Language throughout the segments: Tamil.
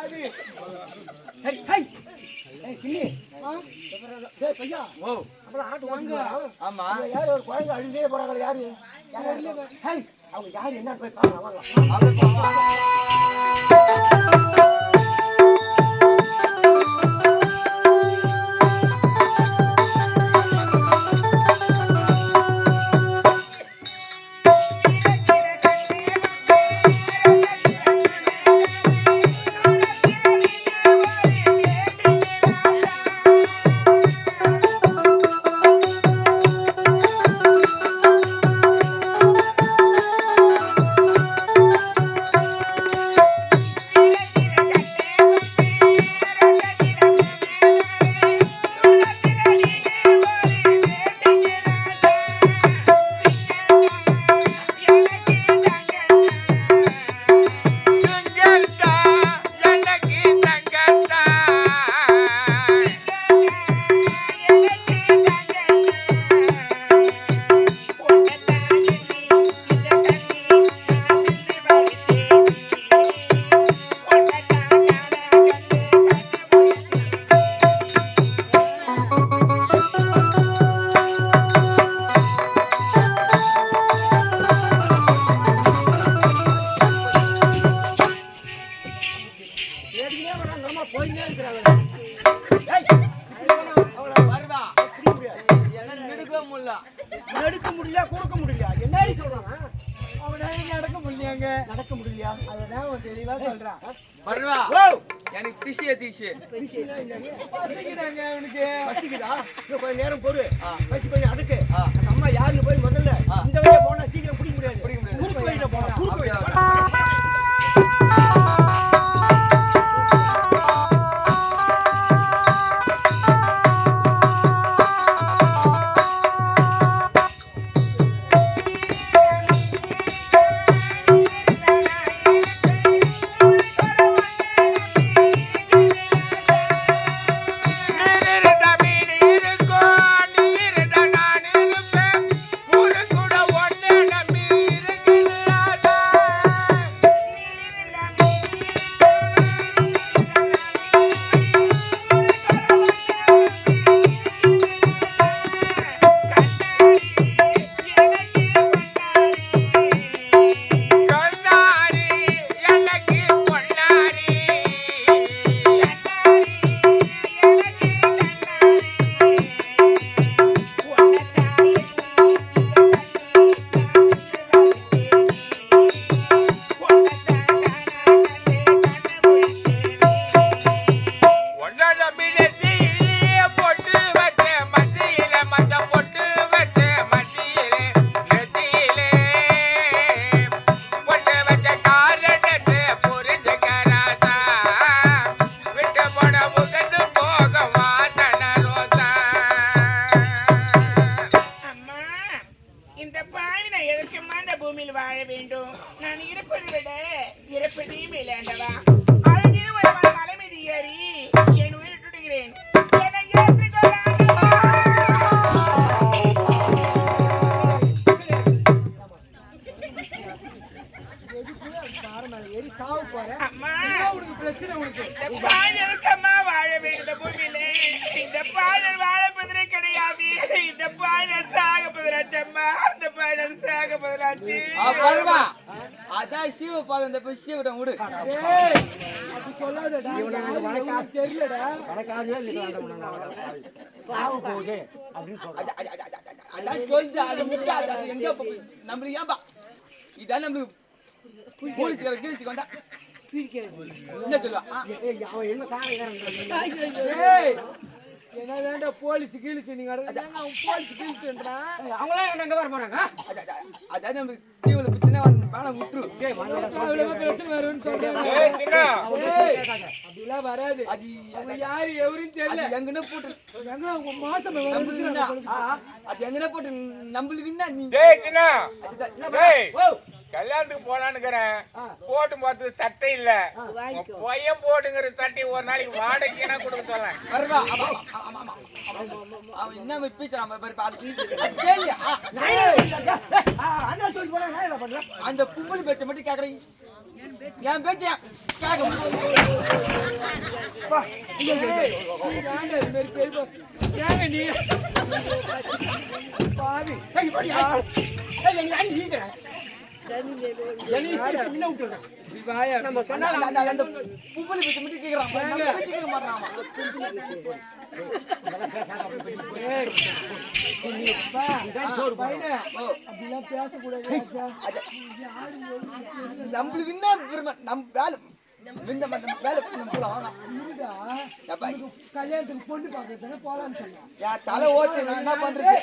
பாவி ஹேய் ஹேய் ஏய் ஆ? டேய் பையா. ஓ. அப்புறம் ஆட்டு வாங்க ஆமா. யார்? ஒரு குழந்தை அழுதே போறாங்க யாரு? அவங்க யாரு? என்ன போய் பாருங்க வாங்க. முடியல நடுக்க முடியல கொடுக்க முடியல என்னடி சொல்றாங்க அவனால நடக்க முடியாங்க நடக்க முடியலையா? அதான் அவன் தெளிவா சொல்றான். வருவா. எனக்கு திசிய தீசு. பசிக்கிறாங்க அவனுக்கு. பசிக்குதா? இன்னும் கொஞ்ச நேரம் பொறு. பசி கொஞ்சம் அடுக்கு. அம்மா யாருன்னு போய் முதல்ல. இந்த வழியா போனா சீக்கிரம் பிடிக்க முடியாது. பிடிக்க முடியாது. குறுக்கு வழியில போனா. குறுக்கு வழியில வாழ வேண்டும் பூமியிலே இந்த பாடல் வாழப்பதிலே கிடையாது இந்த பாடல் சாக பதிலாச்சம்மா இந்த பாடல் சாக பதிலாச்சு அதான் சிவ பாதம் இந்த போய் சிவடம் விடு சாவு அப்படின்னு அது முட்டாது அது எங்க நம்மளுக்கு ஏன்பா இதான் நம்மளுக்கு போலீஸ்கார கீழ்ச்சி வந்தா என்ன சொல்லுவா ஆ, ஏய், அவன் என்ன காரணம் ஏய் என்ன வேண்டாம் போலீஸ் கீழ்ச்சி நீங்க போலீஸ் கீழ்ச்சின்றான் அவங்களாம் எங்க வர போறாங்க அத- அத- அதான் நம்மளுக்கு தீவுல அப்படிலாம் வராது. அது யாரு எவரும் தெரியல. அது எங்கன போட்டு எங்க அவங்க மாசம்? அது எங்கன போட்டு நம்மளுக்கு என்ன நீ. கல்யாணத்துக்கு போலான்னுக்கிறேன். போட்டு பார்த்து சட்டை இல்ல. பையன் போட்டுங்கிற சட்டை ஒரு நாளைக்கு வாடகைனா கொடுக்க சொல்லேன் என்ன அந்த பும்பளி பேச்ச மட்டும் கேக்குறீங்க என் பேச்ச கேட்க நீ? பாவி. நம்மளுக்கு என்ன நம்ம வேலை வேலை போலாம் கல்யாணத்துக்கு பொண்ணு போலான்னு சொன்னேன் என் தலை நான் என்ன பண்றது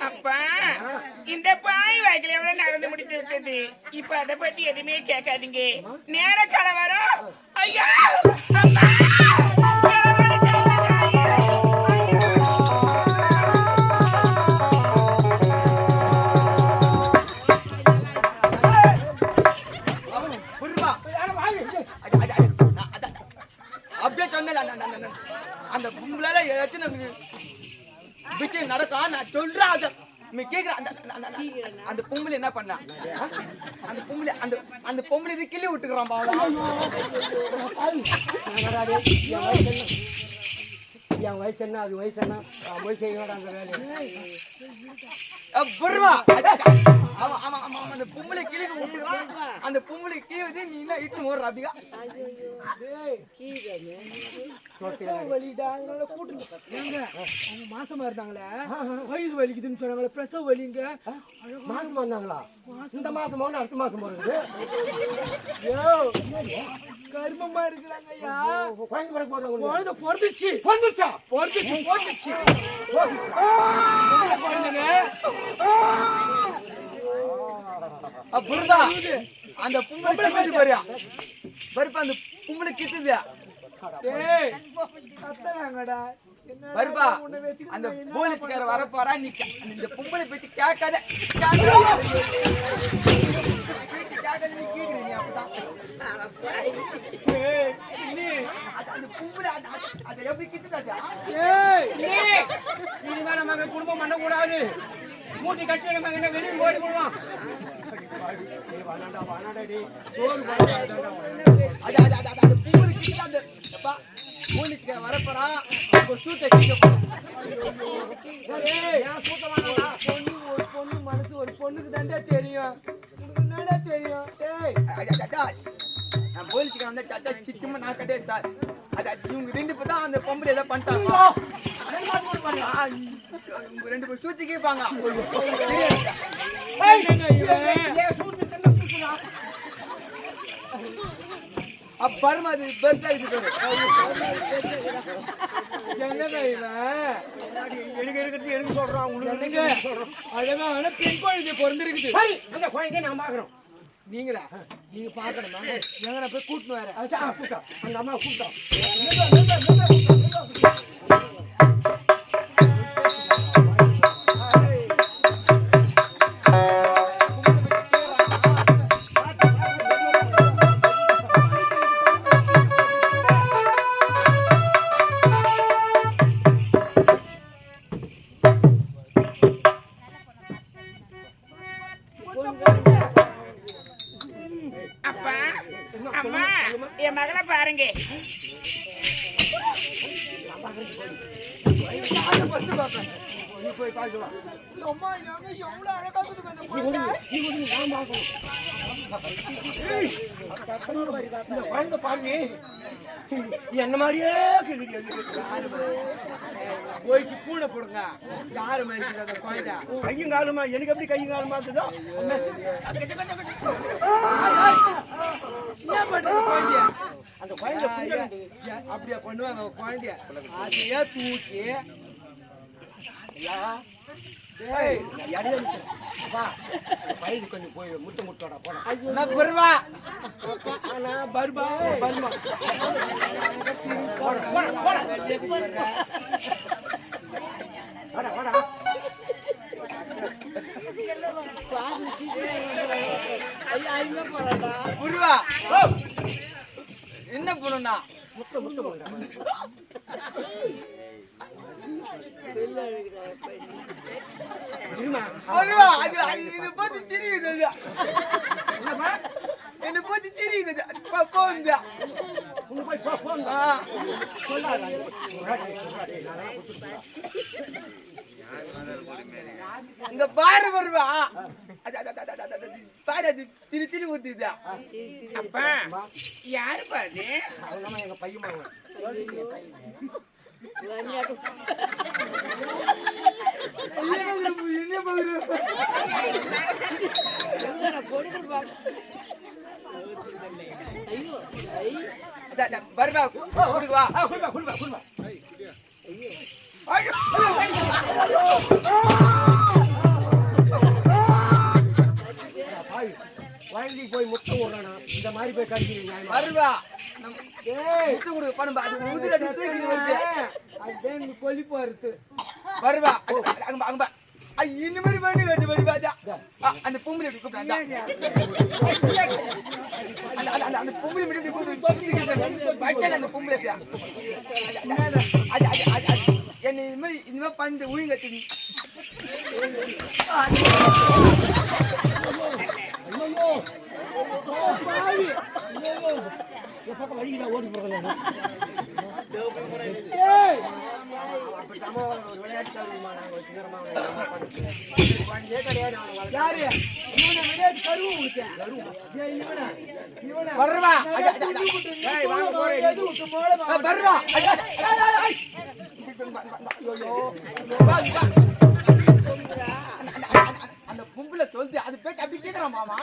அப்பா இந்த பாய் வாய்க்கில் எவ்வளவு நடந்து முடித்து விட்டது. இப்ப அதை பத்தி எதுவுமே கேட்காதீங்க. நேர கலவரம். ஐயா அம்மா! பிச்சை ஏதாச்சும் நடக்கும் நான் சொல்றேன் அதை நீ கேக்குற அந்த அந்த- பொம்பளை என்ன பண்ணா? அந்த பொம்பளை அந்த அந்த பொம்பளை இது கிள்ளி விட்டுக்கிறான் பாவம். என் வயசு என்ன அது வயசு என்ன? போய் செய்யணும் அந்த வேலையை. புரியுமா ஆமா ஆமா அந்த பொம்பளை விட்டுக்கிறான் அந்த பொம்பளை கிளி வந்து நீ என்ன இட்டு ஓடுற அப்படியா வலிடாங்கனால கூட்டு அவங்க மாசமா இருந்தாங்களே? வயிறு வலிக்குதுன்னு சொன்னாங்களே பிரசவ வலிங்க. மாசம் வந்தாங்களா இந்த மாசம் அடுத்த மாசம் போறது ஐயோ கர்மமா இருக்கிறாங்க ஐயா குழந்தை பிறகு போதும் உங்களுக்கு? குழந்தை பிறந்துச்சு பிறந்துச்சு போட்டுச்சு. புரியுதா அந்த பொம்பளை கிட்டு பாரியா பருப்பா அந்த பொம்பளை கிட்டுது. டேய் கத்துறாங்கடா என்ன வருப்பா உன்னை வச்சுக்கிட்டு அந்த போலீஸ்கார வர போறா நீ இந்த பொம்பளை பேச்சு கேட்காத கேட்காத. பேச்சு கேட்காத நீ கேக்குற நீ அப்பதான். ஏய், நீ அது அந்த பொம்பளை அது- அது- அது எப்படி கிட்டுதாச்சா? ஏய் இனிமே நம்ம குடும்பம் பண்ணக்கூடாது மூட்டி கட்டி நம்ம என்ன வெளியே போய் அந்த சூட்டை பொண்ணு ஒரு பொண்ணு மனசு ஒரு பொண்ணுக்கு தாண்டா தெரியும் தெரியும் நான் போலீஸ்கார வந்தா சத்தா சிச்சுமா நான் கிடையாது சார். அது இவங்க ரெண்டு பேர் தான் அந்த பொம்பளை ஏதோ பண்ணிட்டாங்க. இவங்க ரெண்டு பேர் சூத்தி கேட்பாங்க. அப்பறமா அது பெருசா இருக்குது என்னங்க இவன்? எனக்கு இருக்கிறது எனக்கு சொல்றான் உங்களுக்கு அழகான பெண் குழந்தை பிறந்திருக்குது? அந்த குழந்தைய நான் பாக்குறோம். நீங்களா? நீங்க பாக்கணுமா எங்க போய் வரேன் கூட்டம் அந்த அம்மா கூட்டம் என் பாருங்க. பாருங்க நீ போய் அம்மா எங்க எவ்வளவு அழகா இருக்குது அந்த குழந்தை இந்த குழந்தை பாருங்க என்ன மாதிரியே போயிச்சு பூனை போடுங்க யாரு மாதிரி அந்த குழந்தை கையும் காலுமா எனக்கு எப்படி கையும் காலுமா இருக்குதோ என்ன குழந்தைய அந்த குழந்தை அப்படியே அப்படியா பண்ணுவாங்க குழந்தைய அதையே தூக்கி பையனுக்கு கொஞ்சம் போய் முட்டை முட்டோட போடா என்ன பருவா. ஆனா பர்பா பர்மா வாடா வாடா. பருவா. என்ன பண்ணுனா முட்டை முட்டை போடா. பருவா அது அது என்னை பார்த்து தெரியுது அது. என்னை பார்த்து தெரியுது அது. போ- போகுது இங்க பாரு பருவா அது அது அது அது அது அது. பாரு அது திரி திரி ஊத்துது. அப்பா யாரு அவங்க எங்க பையன் மகன் என்ன பருவா அத- அத, பருவா கொடுக்கு வா குடுவா குடுவா குடுவா ஐயோ! பாய் வயலுக்கு போய் முட்டை ஓடுறானா இந்த மாதிரி போய் கடிக்கிறீங்க? பருவா நம்ம முத்து கொடு அது உதிர தூக்கிட்டு வருது நீ கொலிப்பு வருது வருவா அது- அது- அங்க அங்க. அது இந்த மாதிரி பண்ணி வேண்டி வருவா அதான். ஆ, அந்த பொம்பளை எப்படி கூப்பிடு, அதான். அந்த அந்த- பொம்பளை மட்டும் இப்படி கூப்பிடு, தூக்கிட்டு வைக்கல அந்த பொம்பளை எப்படியா? என்னை இந்த மாதிரி இந்த மாதிரி பண்ணி ஊழிங்க ஓடி போகல அந்த- பொம்பளை சொல்லுது அது பேச்சு அப்படி கேக்குறான் மாமா.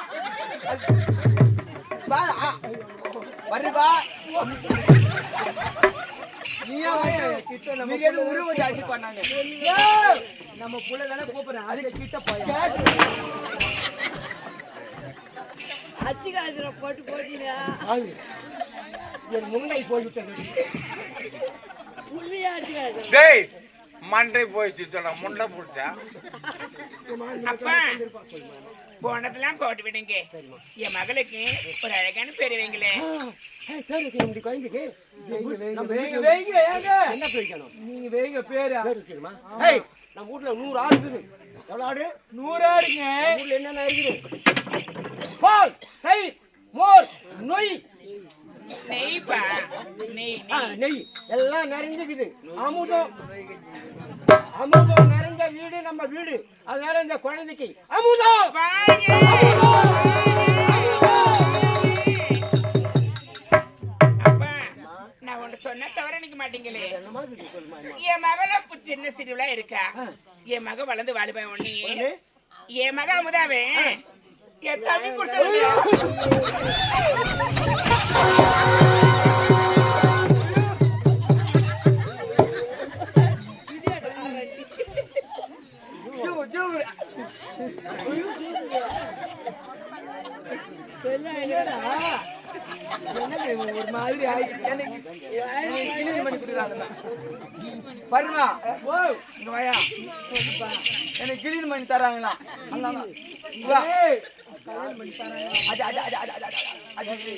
வருவா. உருவ ஜாஸ்தி பண்ணாங்க நம்ம புள்ள தானே கூப்பிடுறேன் அது கிட்ட போய் அது என் முன்னை போய்விட்டது டேய் மண்டை போயிடுச்சு சொன்ன முண்டை பிடிச்சா? போனதெல்லாம் போட்டு விடுங்க. என் மகளுக்கு ஒரு அழகான பேர் வைங்களே. நீங்க வைங்க பேரு. நம்ம வீட்டுல நூறு ஆடு இருக்குது. எவ்வளவு ஆடு? நூறாடுங்க நம்ம வீட்டுல என்னென்ன இருக்குது? பால் தயிர் மோர் நொய். நெய்ப்பா? நெய் ஆ, நெய். நெய். எல்லாம் நிறைஞ்சுக்குது அமுதம் அமுதம் நிறைஞ்ச வீடு நம்ம வீடு. அதனால இந்த குழந்தைக்கு. அமுதம்! வாங்க! அப்பா நான் ஒன்று சொன்ன தவிர நிக்க மாட்டீங்களே. என் மகள சின்ன சிறுவிழா இருக்கா. என் மக வளர்ந்து வாலிபன் ஒண்ணு என் மக அமுதாவே. என் தமிழ் கொடுத்தது.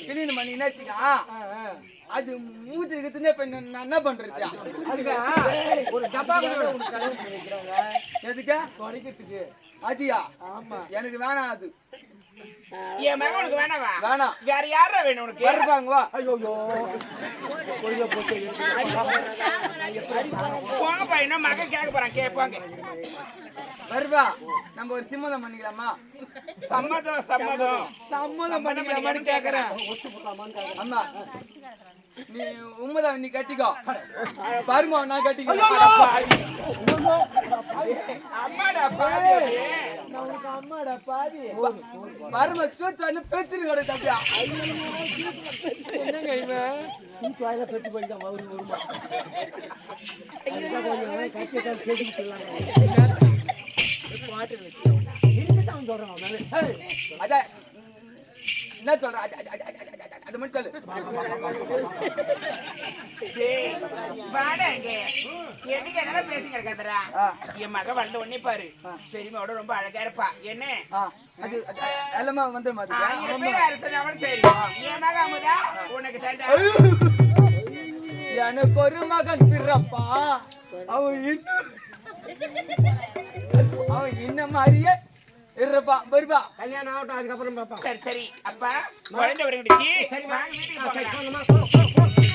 கிளீன் பண்ணி அது மூச்சு இருக்குதுன்னு இப்ப நான் என்ன பண்றது ஒரு டப்பா எதுக்கு அதியா ஆமா எனக்கு வேணாம் அது என் உனக்கு வேணாவா? வேணாம். வேற யாரா வேணும் உனக்கு? வருவாங்க வா. ஐயோ கொய்யா போட்டு போங்க பையனும் மகன் கேட்க போறான்? கேட்பாங்க வருவா. நம்ம ஒரு சிம்மதம் பண்ணிக்கலாமா? சம்மதம் சம்மதம். சம்மதம் பண்ணிக்கலாமான்னு கேக்குறேன். அம்மா நீ உண்மைதான் நீ கட்டிக்கோ. பருமா நான் கட்டிக்கோ அம்மாடா பாவி. அம்மாடா பாதி பரும சூத்து வந்து பெத்திரு கூட தப்பியா என்னங்க இவன்? தூக்கு வாயில பெற்று வருமா? கட்டி வச்சு. இருக்கட்டும் சொல்றான் என்ன சொல்ற? அது மட்டும். என் மக வந்த உடனே பாரு பெரியமாவோட ரொம்ப அழகா இருப்பா என்ன அது எல்லாமே வந்து மாதிரி ஆயிரம் பேர் அரசன் அவன் சரி என் மக அமுதா உனக்கு எனக்கு ஒரு மகன் பிறப்பா அவன் இன்னும் அவன் இன்ன மாதிரியே இருப்பா வருவா கல்யாணம் ஆகட்டும் அதுக்கப்புறம் பாப்பா சரி சரி. அப்பா குழந்தை வருங்கிடுச்சு சரி, வாங்க வீட்டுக்கு போகலாம்.